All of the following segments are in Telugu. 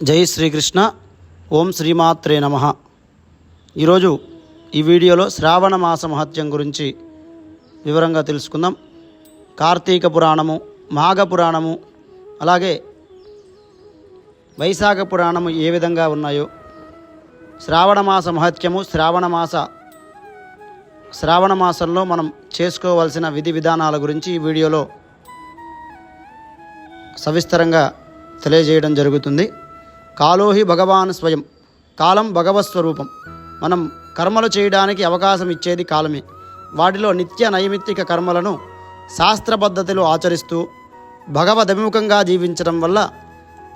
జై శ్రీకృష్ణ. ఓం శ్రీమాత్రే నమ. ఈరోజు ఈ వీడియోలో శ్రావణ మాస మహత్యం గురించి వివరంగా తెలుసుకుందాం. కార్తీక పురాణము మాఘ పురాణము అలాగే వైశాఖ పురాణము ఏ విధంగా ఉన్నాయో శ్రావణ మాస మహత్యము శ్రావణ మాస శ్రావణ మాసంలో మనం చేసుకోవాల్సిన విధి విధానాల గురించి ఈ వీడియోలో సవిస్తరంగా తెలియజేయడం జరుగుతుంది. కాలోహి భగవాన్ స్వయం. కాలం భగవత్ స్వరూపం మనం కర్మలు చేయడానికి అవకాశం ఇచ్చేది కాలమే. వాటిలో నిత్య నైమిత్తిక కర్మలను శాస్త్ర పద్ధతిలో ఆచరిస్తూ భగవదభిముఖంగా జీవించడం వల్ల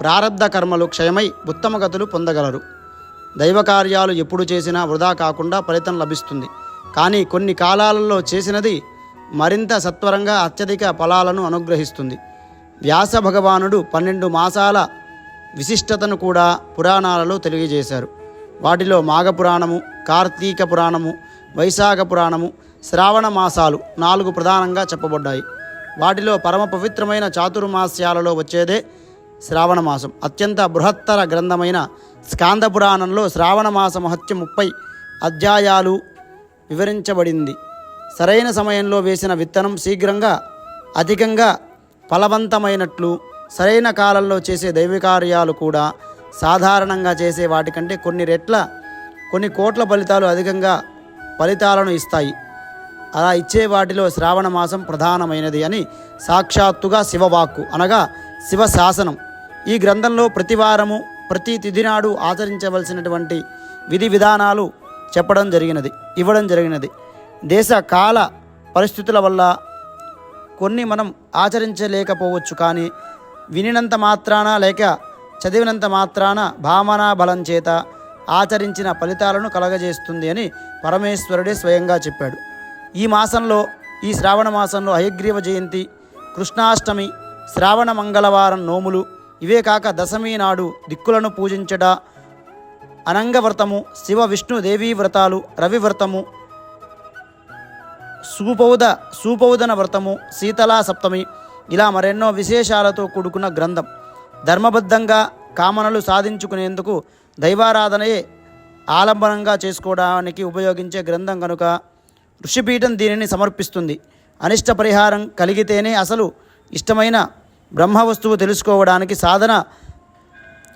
ప్రారబ్ధ కర్మలు క్షయమై ఉత్తమగతులు పొందగలరు. దైవకార్యాలు ఎప్పుడు చేసినా వృధా కాకుండా ఫలితం లభిస్తుంది. కానీ కొన్ని కాలాలలో చేసినది మరింత సత్వరంగా అత్యధిక ఫలాలను అనుగ్రహిస్తుంది. వ్యాస భగవానుడు పన్నెండు మాసాల విశిష్టతను కూడా పురాణాలలో తెలియజేశారు. వాటిలో మాఘ పురాణము కార్తీక పురాణము వైశాఖ పురాణము శ్రావణ మాసాలు నాలుగు ప్రధానంగా చెప్పబడ్డాయి. వాటిలో పరమ పవిత్రమైన చాతుర్మాస్యాలలో వచ్చేదే శ్రావణ మాసం. అత్యంత బృహత్తర గ్రంథమైన స్కాంద పురాణంలో శ్రావణ మాస మహత్యం ముప్పై అధ్యాయాలు వివరించబడింది. సరైన సమయంలో వేసిన విత్తనం శీఘ్రంగా అధికంగా ఫలవంతమైనట్లు సరైన కాలంలో చేసే దైవ కార్యాలు కూడా సాధారణంగా చేసే వాటికంటే కొన్ని రెట్ల కొన్ని కోట్ల ఫలితాలు అధికంగా ఫలితాలను ఇస్తాయి. అలా ఇచ్చే వాటిలో శ్రావణ మాసం ప్రధానమైనది అని సాక్షాత్తుగా శివవాక్కు అనగా శివ శాసనం ఈ గ్రంథంలో ప్రతి వారము ప్రతి తిథినాడు ఆచరించవలసినటువంటి విధి విధానాలు చెప్పడం జరిగినది ఇవ్వడం జరిగినది. దేశ కాల పరిస్థితుల వల్ల కొన్ని మనం ఆచరించలేకపోవచ్చు కానీ వినినంత మాత్రాన లేక చదివినంత మాత్రాన భామనా బలం చేత ఆచరించిన ఫలితాలను కలగజేస్తుంది అని పరమేశ్వరుడే స్వయంగా చెప్పాడు. ఈ మాసంలో ఈ శ్రావణ మాసంలో హయగ్రీవ జయంతి కృష్ణాష్టమి శ్రావణ మంగళవారం నోములు ఇవే కాక దశమి నాడు దిక్కులను పూజించట అనంగవ్రతము శివ విష్ణు దేవీ వ్రతాలు రవివ్రతము సూపౌద సూపౌదన వ్రతము శీతలా సప్తమి ఇలా మరెన్నో విశేషాలతో కూడుకున్న గ్రంథం. ధర్మబద్ధంగా కామనలు సాధించుకునేందుకు దైవారాధనయే ఆలంబనంగా చేసుకోవడానికి ఉపయోగించే గ్రంథం కనుక ఋషిపీఠం దీనిని సమర్పిస్తుంది. అనిష్ట పరిహారం కలిగితేనే అసలు ఇష్టమైన బ్రహ్మ వస్తువు తెలుసుకోవడానికి సాధన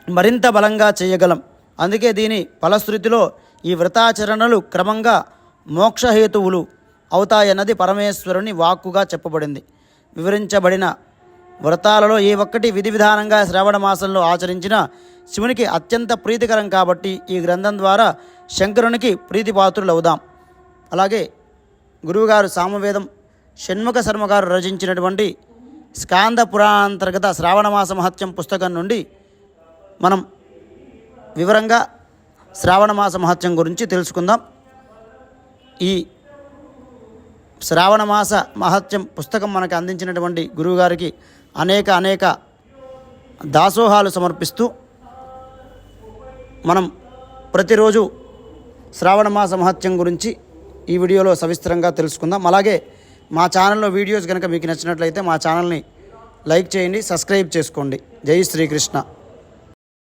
మరింత బలంగా చేయగలం. అందుకే దీని ఫలశ్రుతిలో ఈ వ్రతాచరణలు క్రమంగా మోక్షహేతువులు అవుతాయన్నది పరమేశ్వరుని వాక్కుగా చెప్పబడింది. వివరించబడిన వ్రతాలలో ఏ ఒక్కటి విధి విధానంగా శ్రావణ మాసంలో ఆచరించిన శివునికి అత్యంత ప్రీతికరం కాబట్టి ఈ గ్రంథం ద్వారా శంకరునికి ప్రీతిపాత్రులవుదాం. అలాగే గురువుగారు సామవేదం షణ్ముఖ శర్మ గారు రచించినటువంటి స్కాంద పురాణాంతర్గత శ్రావణమాస మహత్యం పుస్తకం నుండి మనం వివరంగా శ్రావణమాస మహత్యం గురించి తెలుసుకుందాం. ఈ శ్రావణమాస మహత్యం పుస్తకం మనకు అందించినటువంటి గురువుగారికి అనేక అనేక దాసోహాలు సమర్పిస్తూ మనం ప్రతిరోజు శ్రావణమాస మహత్యం గురించి ఈ వీడియోలో సవిస్తరంగా తెలుసుకుందాం. అలాగే మా ఛానల్లో వీడియోస్ కనుక మీకు నచ్చినట్లయితే మా ఛానల్ని లైక్ చేయండి సబ్స్క్రైబ్ చేసుకోండి. జై శ్రీకృష్ణ.